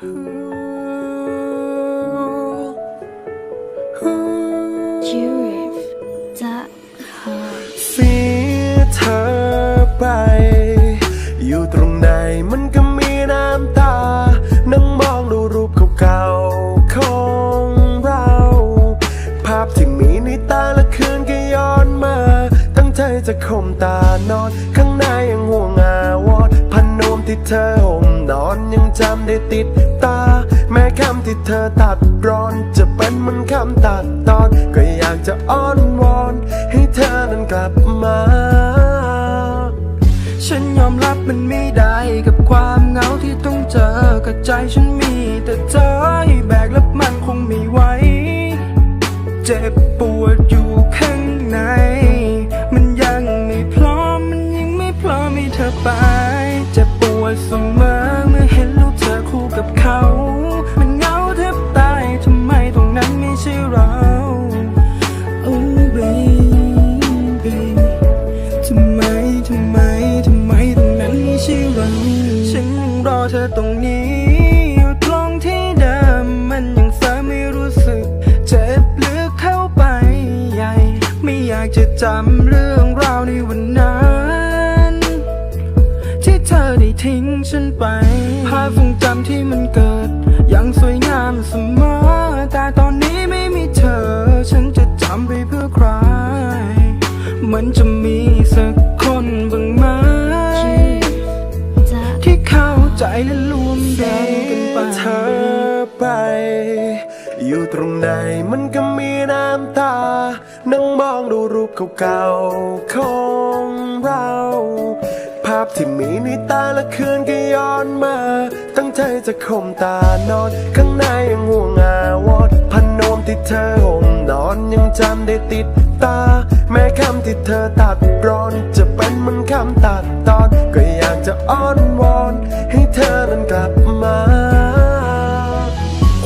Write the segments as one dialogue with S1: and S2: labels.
S1: เสียเธอไป อยู่ตรงไหนมันก็มีน้ำตา นั่งมองดูรูปเก่าๆเรา ภาพที่มีในตาละคืนก็ย้อนมา ตั้งใจจะข่มตานอน ข้างในยังห่วง ที่เธอห่มนอนยังจำได้ติดตา แม้คำที่เธอตัดร้อน จะเป็นเหมันคำตัดตอน ก็อยากจะอ้อนวอน ให้เธอนั้นกลับมา
S2: ฉันยอมรับมันไม่ได้กับความเหงาที่ต้องเจอกับใจฉันมีแต่เธอให้แบกแล้วมันคงไม่ไหว เจ็บ เธอตรงนี้ อยู่ตรงที่เดิมมันยังเสไม่รู้สึก เจ็บลึกเข้าไปใหญ่ ไม่อยากจะจำเรื่องราวในวันนั้น ที่เธอได้ทิ้งฉันไป ภาพทรงจำที่มันเกิด ยังสวยงามเสมอ แต่ตอนนี้ไม่มีเธอ ฉันจะจำไปเพื่อใคร มันจะมี และรวมใจกันไป
S1: เธอไป อยู่ตรงไหนมันก็มีน้ำตา นั่งมองดูรูปเก่าๆของเรา ภาพที่มีในตาละคืนก็ย้อนมา ตั้งใจจะข่มตานอน ข้างในยังห่วงอาวรณ์พันนมที่เธอห่มนอนยังจำได้ติดตา แม้คำที่เธอตัดร้อน จะเป็นเหมันคำตัดตอน ก็อยากจะอ้อน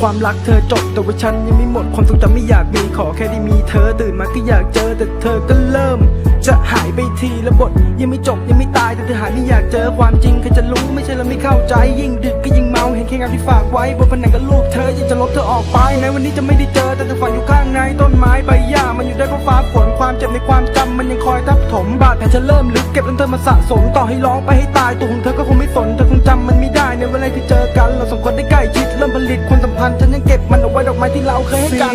S2: ความรักเธอจบแต่ว่าฉันยังไม่หมดความทรงจำไม่อยากมีขอแค่ได้มีเธอตื่นมาก็อยากเจอแต่เธอก็เริ่ม จะหายไปทีละบทยังไม่จบยังไม่ตายแต่เธอหายไม่อยากเจอความจริงใครจะรู้ไม่ใช่เราไม่เข้าใจยิ่งดึกก็ยิ่งเมาเห็นแค่งาที่ฝากไว้บนผนังกับรูปเธอยังจะลบเธอออกไปในวันนี้จะไม่ได้เจอแต่เธอฝันอยู่ข้างในต้นไม้ใบหญ้ามันอยู่ได้เพราะฟ้าฝนความเจ็บในความจำมันยังคอยทับถมบาดแผลจะเริ่มลึกเก็บจนเธอมาสะสมต่อให้ร้องไปให้ตายตัวของเธอก็คงไม่สนเธอคงจำมันไม่ได้ในเวลาที่เจอกันเราสองคนได้ พันฉันยังเก็บมันเอาไว้ดอกไม้ที่เราเคยให้กัน